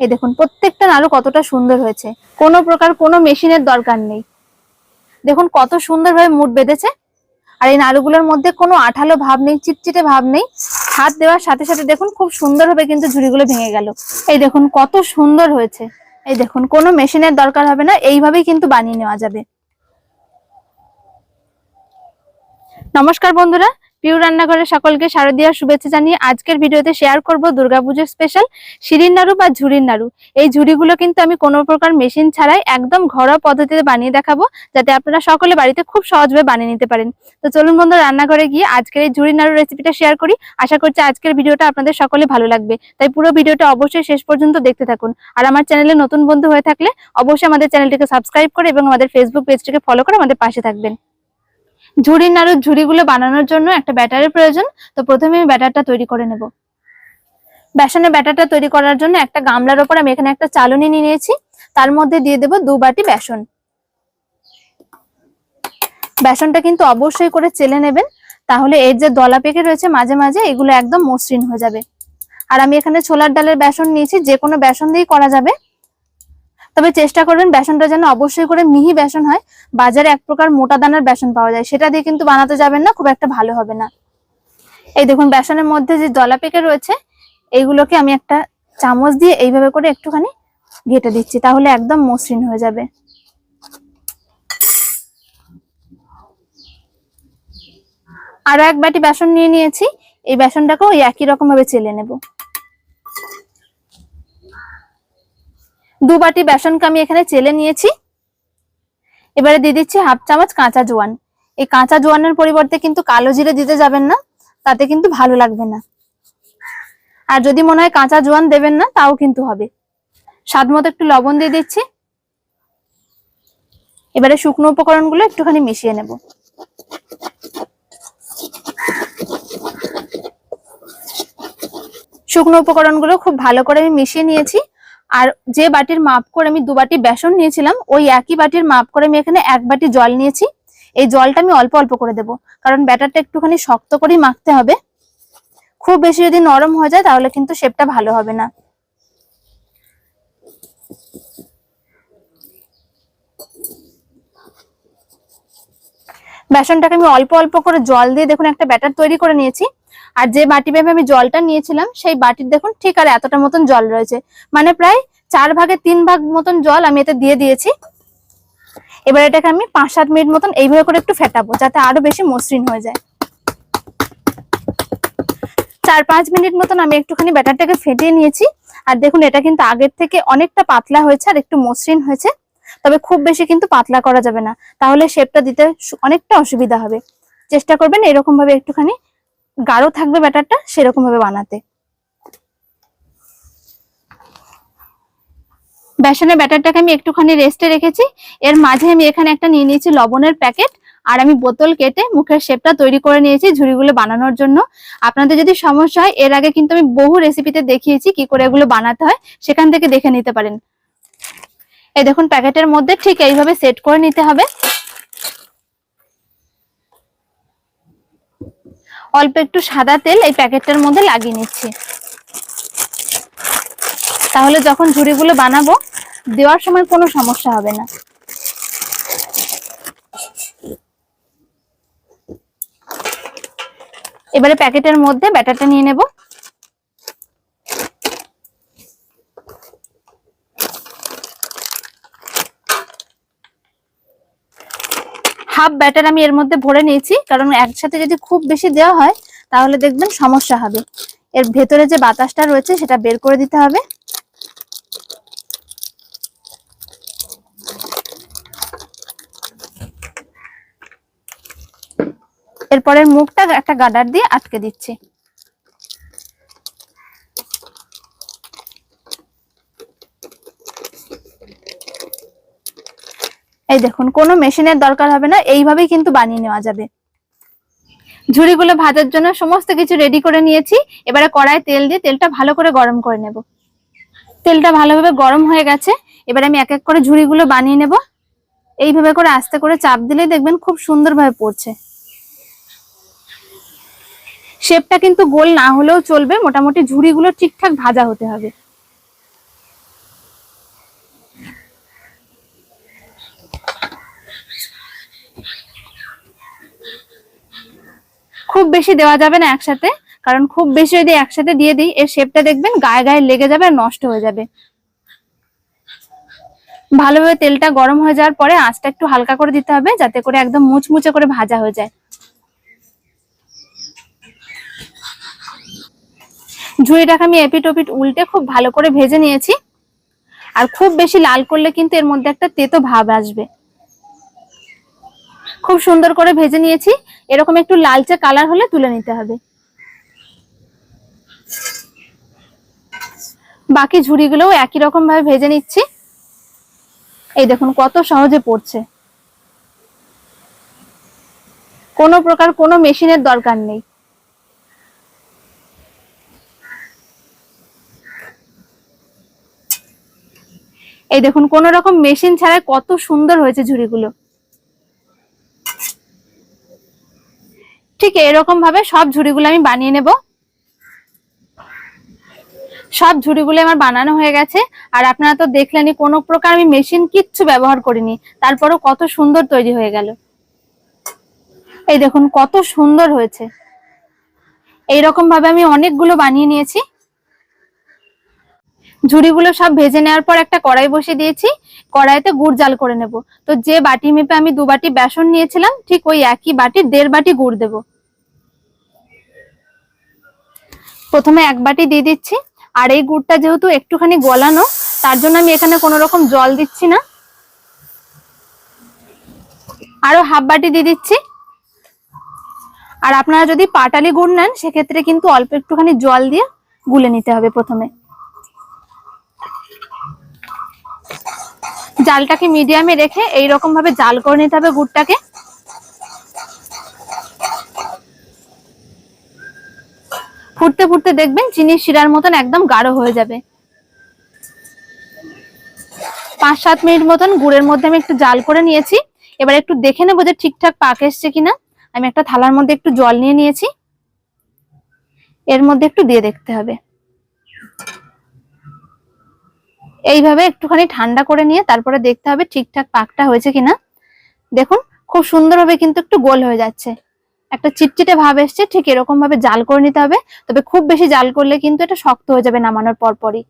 এই দেখুন, প্রত্যেকটা নাড়ু কতটা সুন্দর হয়েছে। কোনো প্রকার কোনো মেশিনের দরকার নেই। দেখুন, কত সুন্দরভাবে মুট বেঁধেছে। আর এই নাড়ুগুলোর মধ্যে কোনো আঠালো ভাব নেই, চিটচিটে ভাব নেই। হাত দেওয়ার সাথে সাথে দেখুন, খুব সুন্দরভাবে কিন্তু ঝুড়িগুলো ভেঙে গেল। এই দেখুন, কত সুন্দর হয়েছে। এই দেখুন, কোনো মেশিনের দরকার হবে না, এইভাবেই কিন্তু বানিয়ে নেওয়া যাবে। নমস্কার বন্ধুরা পিউ রান্নাঘরের সকলকে শারদীয়ার শুভেচ্ছা জানিয়ে আজকের ভিডিওতে শেয়ার করব দুর্গাপুজোর স্পেশাল শিরিন নাড়ু বা ঝুড়ির নাড়ু। এই ঝুড়িগুলো কিন্তু আমি কোনো প্রকার মেশিন ছাড়াই একদম ঘরোয়া পদ্ধতিতে বানিয়ে দেখাবো, যাতে আপনারা সকলে বাড়িতে খুব সহজভাবে বানিয়ে নিতে পারেন। তো চলুন বন্ধু রান্নাঘরে গিয়ে আজকের এই ঝুড়ির নাড়ু রেসিপিটা শেয়ার করি। আশা করছি আজকের ভিডিওটা আপনাদের সকলে ভালো লাগবে। তাই পুরো ভিডিওটা অবশ্যই শেষ পর্যন্ত দেখতে থাকুন। আর আমার চ্যানেলে নতুন বন্ধু হয়ে থাকলে অবশ্যই আমাদের চ্যানেলটিকে সাবস্ক্রাইব করে এবং আমাদের ফেসবুক পেজটিকে ফলো করে আমাদের পাশে থাকবেন। ঝুড়ির নাড়ুর ঝুড়িগুলো বানানোর জন্য একটা ব্যাটারের প্রয়োজন। তো প্রথমে আমি ব্যাটারটা তৈরি করে নেব। বেসনের ব্যাটারটা তৈরি করার জন্য একটা গামলার ওপর আমি এখানে একটা চালনি নিয়ে নিয়েছি। তার মধ্যে দিয়ে দেব দু বাটি বেসন। বেসনটা কিন্তু অবশ্যই করে চেলে নেবেন। তাহলে এর যে দলা পেকে রয়েছে মাঝে মাঝে এগুলো একদম মসৃণ হয়ে যাবে। আর আমি এখানে ছোলার ডালের বেসন নিয়েছি, যে কোনো বেসন দিয়েই করা যাবে। তবে চেষ্টা করবেন বেসনটা যেন অবশ্যই করে মিহি বেসন হয়। বাজারে এক প্রকার মোটা দানার বেসন পাওয়া যায়। সেটা দিয়ে কিন্তু বানাতে যাবেন না, খুব একটা ভালো হবে না। এই দেখুন, বেসনের মধ্যে যে দলা পেকে রয়েছে, এইগুলোকে আমি একটা চামচ দিয়ে এইভাবে করে একটুখানি ঘেটে দিচ্ছি, তাহলে একদম মসৃণ হয়ে যাবে। আরও এক বাটি বেসন নিয়ে নিয়েছি। এই বেসনটাকেও ওই একই রকম ভাবে চেলে নেব। দু বাটি বেসনকে আমি এখানে চেলে নিয়েছি। এবারে দিয়ে দিচ্ছি হাফ চামচ কাঁচা জোয়ান। এই কাঁচা জোয়ানের পরিবর্তে কিন্তু কালো জিরে দিতে যাবেন না, তাতে কিন্তু ভালো লাগবে না। আর যদি মনে হয় কাঁচা জোয়ান দেবেন না, তাও কিন্তু হবে। স্বাদ মতো একটু লবণ দিয়ে দিচ্ছি। এবারে শুকনো উপকরণগুলো একটুখানি মিশিয়ে নেব। শুকনো উপকরণগুলো খুব ভালো করে আমি মিশিয়ে নিয়েছি। আর যে বাটির মাপ করে আমি দু বাটি বেসন নিয়েছিলাম, ওই একই বাটির মাপ করে আমি এখানে এক বাটি জল নিয়েছি। এই জলটা আমি অল্প অল্প করে দেব, কারণ ব্যাটারটা একটুখানি শক্ত করেই মাখতে হবে। খুব বেশি যদি নরম হয়ে যায়, তাহলে কিন্তু শেপটা ভালো হবে না। বেসনটাকে আমি অল্প অল্প করে জল দিয়ে দেখুন, একটা ব্যাটার তৈরি করে নিয়েছি। আর যে বাটি ভেবে আমি জলটা নিয়েছিলাম, সেই বাটির দেখুন ঠিক আর এতটা মতন জল রয়েছে। মানে প্রায় চার ভাগে তিন ভাগ মতন জল আমি এতে দিয়ে দিয়েছি। এবার এটাকে আমি পাঁচ সাত মিনিট মতন এইভাবে করে একটু ফেটাবো, যাতে আরও বেশি মসৃণ হয়ে যায়। চার পাঁচ মিনিট মতন আমি একটুখানি ব্যাটারটাকে ফেটিয়ে নিয়েছি। আর দেখুন, এটা কিন্তু আগের থেকে অনেকটা পাতলা হয়েছে আর একটু মসৃণ হয়েছে। তবে খুব বেশি কিন্তু পাতলা করা যাবে না। তাহলে শেপটা দিতে অনেকটা অসুবিধা হবে। চেষ্টা করবেন এরকম ভাবে একটুখানি গাঢ় থাকবে ব্যাটারটা সেরকম ভাবে বানাতে। বেসনের ব্যাটারটাকে আমি একটুখানি রেস্টে রেখেছি। এর মাঝে আমি এখানে একটা নিয়ে নিয়েছি লবণের প্যাকেট আর আমি বোতল কেটে মুখের শেপটা তৈরি করে নিয়েছি ঝুড়িগুলো বানানোর জন্য। আপনাদের যদি সমস্যা হয়, এর আগে কিন্তু আমি বহু রেসিপিতে দেখিয়েছি কি করে এগুলো বানাতে হয়, সেখান থেকে দেখে নিতে পারেন। এই দেখুন, প্যাকেটের মধ্যে ঠিক এইভাবে সেট করে নিতে হবে। অল্প একটু সাদা তেল এই প্যাকেটটার মধ্যে লাগিয়ে নিচ্ছি। তাহলে যখন ঝুড়িগুলো বানাবো, দেওয়ার সময় কোনো সমস্যা হবে না। এবারে প্যাকেটের মধ্যে ব্যাটারটা নিয়ে নেব। হাফ ব্যাটার আমি এর মধ্যে ভরে নিয়েছি, কারণ একসাথে যদি খুব বেশি দেওয়া হয়, তাহলে দেখবেন সমস্যা হবে। এর ভেতরে যে বাতাসটা রয়েছে, সেটা বের করে দিতে হবে। এরপরের মুখটা একটা গাডার দিয়ে আটকে দিচ্ছি। দেখুন, কোনো মেশিনের দরকার হবে না, এইভাবেই কিন্তু বানিয়ে নেওয়া যাবে। ঝুড়িগুলো ভাজার জন্য সমস্ত কিছু রেডি করে নিয়েছি। এবারে কড়ায় তেল দিয়ে তেলটা ভালো করে গরম করে নেব। তেলটা ভালোভাবে গরম হয়ে গেছে, এবারে আমি এক এক করে ঝুড়িগুলো বানিয়ে নেব। এইভাবে করে আস্তে করে চাপ দিলেই দেখবেন খুব সুন্দরভাবে পড়ছে। শেপটা কিন্তু গোল না হলেও চলবে, মোটামুটি ঝুড়িগুলো ঠিকঠাক ভাজা হতে হবে। খুব বেশি দেওয়া যাবে না একসাথে, কারণ খুব বেশি যদি একসাথে দিয়ে দিই, এর শেপটা দেখবেন গায়ে গায়ে লেগে যাবে আর নষ্ট হয়ে যাবে। ভালোভাবে তেলটা গরম হয়ে যাওয়ার পরে আঁচটা একটু হালকা করে দিতে হবে, যাতে করে একদম মুচমুচে করে ভাজা হয়ে যায়। ঝুড়িটাকে আমি এপিট ওপিট উল্টে খুব ভালো করে ভেজে নিয়েছি। আর খুব বেশি লাল করলে কিন্তু এর মধ্যে একটা তেতো ভাব আসবে। খুব সুন্দর করে ভেজে নিয়েছি। এরকম একটু লালচে কালার হলে তুলে নিতে হবে। বাকি ঝুড়িগুলোও একই রকম ভাবে ভেজে নিচ্ছি। এই দেখুন, কত সহজে পড়ছে। কোনো প্রকার কোনো মেশিনের দরকার নেই। এই দেখুন, কোন রকম মেশিন ছাড়াই কত সুন্দর হয়েছে ঝুড়িগুলো। ঠিক এরকম ভাবে সব ঝুড়িগুলো আমি বানিয়ে নেব। সব ঝুড়িগুলো আমার বানানো হয়ে গেছে। আর আপনারা তো দেখলেনি কোনো প্রকার আমি মেশিন কিচ্ছু ব্যবহার করিনি। তারপরও কত সুন্দর তৈরি হয়ে গেল। এই দেখুন, কত সুন্দর হয়েছে। এইরকম ভাবে আমি অনেকগুলো বানিয়ে নিয়েছি। ঝুড়িগুলো সব ভেজে নেওয়ার পর একটা কড়াই বসিয়ে দিয়েছি। কড়াইতে গুড় জাল করে নেব। তো যে বাটি মেপে আমি দু বাটি বেসন নিয়েছিলাম, ঠিক ওই একই বাটি, দেড় বাটি গুড় দেব। প্রথমে এক বাটি দিয়ে দিচ্ছি। আর এই গুড়টা যেহেতু একটুখানি গলানো, তার জন্য আমি এখানে কোনো রকম জল দিচ্ছি না। আরও হাফ বাটি দিয়ে দিচ্ছি। আর আপনারা যদি পাটালি গুড় নেন, সেক্ষেত্রে কিন্তু অল্প একটুখানি জল দিয়ে গুলে নিতে হবে প্রথমে। জালটাকে মিডিয়ামে রেখে এই রকম ভাবে জাল করে নিতে হবে গুড়টাকে। ফুটতে ফুটতে দেখবেন চিনি শিরার মতন একদম গাঢ় হয়ে যাবে। পাঁচ সাত মিনিট মতন গুড়ের মধ্যে আমি একটু জাল করে নিয়েছি। এবার একটু দেখে নেব যে ঠিকঠাক পাক এসছে কিনা। আমি একটা থালার মধ্যে একটু জল নিয়ে নিয়েছি। এর মধ্যে একটু দিয়ে দেখতে হবে। এইভাবে একটুখানি ঠান্ডা করে নিয়ে তারপরে দেখতে হবে ঠিকঠাক পাকটা হয়েছে কিনা। দেখুন, খুব সুন্দরভাবে কিন্তু একটু গোল হয়ে যাচ্ছে। একটা চিটচিটে ভাব এসছে, ঠিক এরকম ভাবে জাল করে নিতে হবে। তবে খুব বেশি জাল করলে কিন্তু এটা শক্ত হয়ে যাবে নামানোর পরপরই।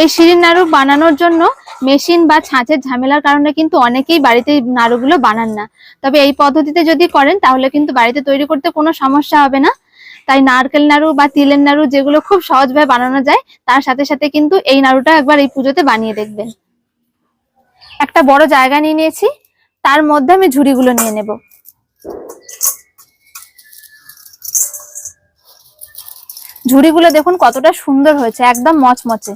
এই শিরিন নাড়ু বানানোর জন্য মেশিন বা ছাঁচের ঝামেলার কারণে কিন্তু অনেকেই বাড়িতে নাড়ুগুলো বানান না। তবে এই পদ্ধতিতে যদি করেন, তাহলে কিন্তু বাড়িতে তৈরি করতে কোনো সমস্যা হবে না। তাই নারকেল নাড়ু বা তিলের নাড়ু যেগুলো খুব সহজভাবে বানানো যায়, তার সাথে সাথে কিন্তু এই নাড়ুটা একবার এই পুজোতে বানিয়ে দেখবেন। একটা বড় জায়গা নিয়ে নিয়েছি, তার মধ্যে আমি ঝুড়িগুলো নিয়ে নেব। ঝুড়িগুলো দেখুন কতটা সুন্দর হয়েছে, একদম মচমচে।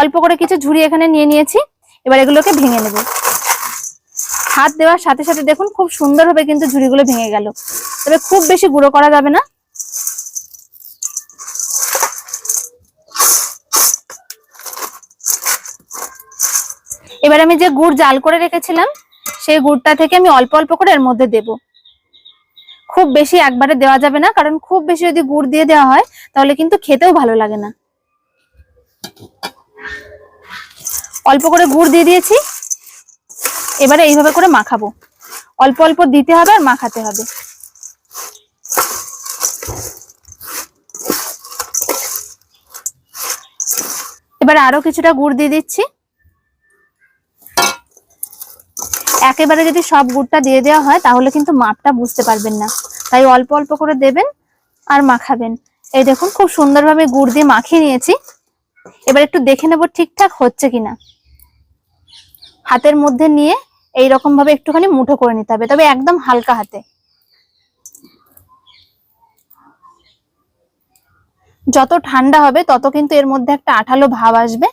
অল্প করে কিছু ঝুড়ি এখানে নিয়ে নিয়েছি, এবার এগুলোকে ভেঙে নেব। হাত দেওয়ার সাথে সাথে দেখুন খুব সুন্দরভাবে কিন্তু ঝুড়িগুলো ভেঙে গেল। তবে খুব বেশি গুঁড়ো করা যাবে না। এবার আমি যে গুড় জাল করে রেখেছিলাম, সেই গুড়টা থেকে আমি অল্প অল্প করে এর মধ্যে দেব। খুব বেশি একবারে দেওয়া যাবে না, কারণ খুব বেশি যদি গুড় দিয়ে দেওয়া হয়, তাহলে কিন্তু খেতেও ভালো লাগে না। অল্প করে গুড় দিয়ে দিয়েছি। এবারে এইভাবে করে মাখাবো। অল্প অল্প দিতে হবে আর মাখাতে হবে। এবার আরও কিছুটা গুড় দিয়ে দিচ্ছি। একেবারে যদি সব গুড়টা দিয়ে দেওয়া হয়, তাহলে কিন্তু মাপটা বুঝতে পারবেন না। তাই অল্প অল্প করে দেবেন আর মাখাবেন। এই দেখুন, খুব সুন্দরভাবে গুড় দিয়ে মাখিয়ে নিয়েছি। এবার একটু দেখে নেব ঠিকঠাক হচ্ছে কিনা। হাতের মধ্যে নিয়ে এই রকম ভাবে একটুখানি মুঠো করে নিতে হবে, তবে একদম হালকা হাতে। যত ঠান্ডা হবে, তত কিন্তু এর মধ্যে একটা আঠালো ভাব আসবে।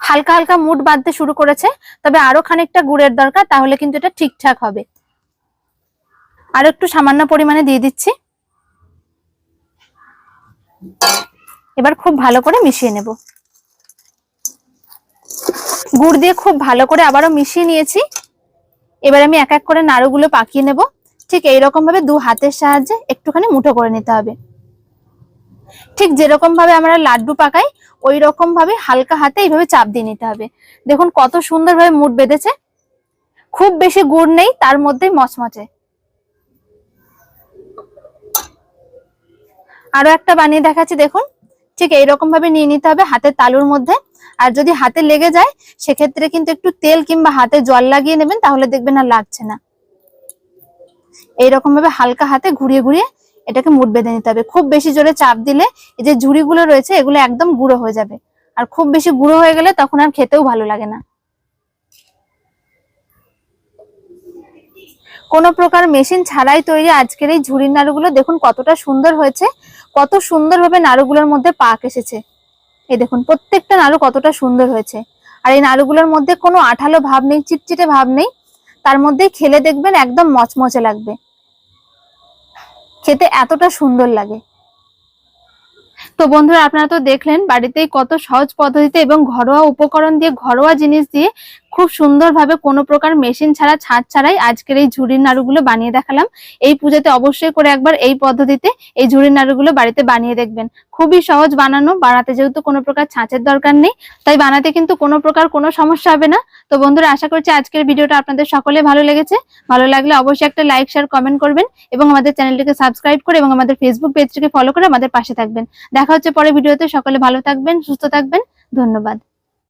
হালকা হালকা মুড বাঁধতে শুরু করেছে, তবে আরও খানিকটা গুড়ের দরকার, তাহলে কিন্তু এটা ঠিকঠাক হবে। আরও একটু সামান্য পরিমাণে দিয়ে দিচ্ছি। এবার খুব ভালো করে মিশিয়ে নেব। গুড় দিয়ে খুব ভালো করে আবারও মিশিয়ে নিয়েছি। এবার আমি এক এক করে নাড়ুগুলো পাকিয়ে নেব। ঠিক এইরকম ভাবে দু হাতের সাহায্যে একটুখানি মুঠো করে নিতে হবে। ঠিক যেরকম ভাবে আমরা লাড্ডু পাকাই ওই রকম ভাবে হালকা হাতে এইভাবে চাপ দিয়ে নিতে হবে। দেখুন কত সুন্দরভাবে মুঠ বেঁধেছে। খুব বেশি গুড় নেই, তার মধ্যেই মচমচে। আরও একটা বানিয়ে দেখাচ্ছি, দেখুন। ঠিক এইরকম ভাবে নিয়ে নিতে হবে হাতের তালুর মধ্যে। আর যদি হাতে লেগে যায়, সেক্ষেত্রে কিন্তু একটু তেল কিংবা হাতে জল লাগিয়ে নেবেন, তাহলে দেখবেন আর লাগছে না। এইরকম ভাবে হালকা হাতে ঘুরিয়ে ঘুরিয়ে এটাকে মুঠ বেঁধে নিতে হবে। খুব বেশি জোরে চাপ দিলে এই যে ঝুড়িগুলো রয়েছে, এগুলো একদম গুঁড়ো হয়ে যাবে। আর খুব বেশি গুঁড়ো হয়ে গেলে তখন আর খেতেও ভালো লাগে না। কোনো প্রকার মেশিন ছাড়াই তৈরি আজকের এই ঝুড়ির নাড়ুগুলো দেখুন কতটা সুন্দর হয়েছে। কত সুন্দরভাবে নাড়ুগুলোর মধ্যে পাক এসেছে। এই দেখুন, প্রত্যেকটা নাড়ু কতটা সুন্দর হয়েছে। আর এই নাড়ুগুলোর মধ্যে কোনো আঠালো ভাব নেই, চিটচিটে ভাব নেই। তার মধ্যে খেলে দেখবেন একদম মচমচে লাগবে। খেতে এতটা সুন্দর লাগে। তো বন্ধুরা, আপনারা তো দেখলেন বাড়িতেই কত সহজ পদ্ধতিতে এবং ঘরোয়া উপকরণ দিয়ে, ঘরোয়া জিনিস দিয়ে খুব সুন্দরভাবে কোনো প্রকার মেশিন ছাড়া, ছাদ ছাড়াই আজকের এই ঝুড়ির নাড়ুগুলো বানিয়ে দেখালাম। এই পুজোতে অবশ্যই করে একবার এই পদ্ধতিতে এই ঝুড়ির নাড়ুগুলো বাড়িতে বানিয়ে দেখবেন। খুবই সহজ বানানো, বানাতে যেহেতু কোনো প্রকার ছাঁচের দরকার নেই, তাই বানাতে কিন্তু কোনো প্রকার কোনো সমস্যা হবে না। তো বন্ধুরা, আশা করছি আজকের ভিডিওটা আপনাদের সকলে ভালো লেগেছে। ভালো লাগলে অবশ্যই একটা লাইক শেয়ার কমেন্ট করবেন এবং আমাদের চ্যানেলটিকে সাবস্ক্রাইব করে এবং আমাদের ফেসবুক পেজটিকে ফলো করে আমাদের পাশে থাকবেন। দেখা হচ্ছে পরে ভিডিওতে। সকলে ভালো থাকবেন, সুস্থ থাকবেন। ধন্যবাদ।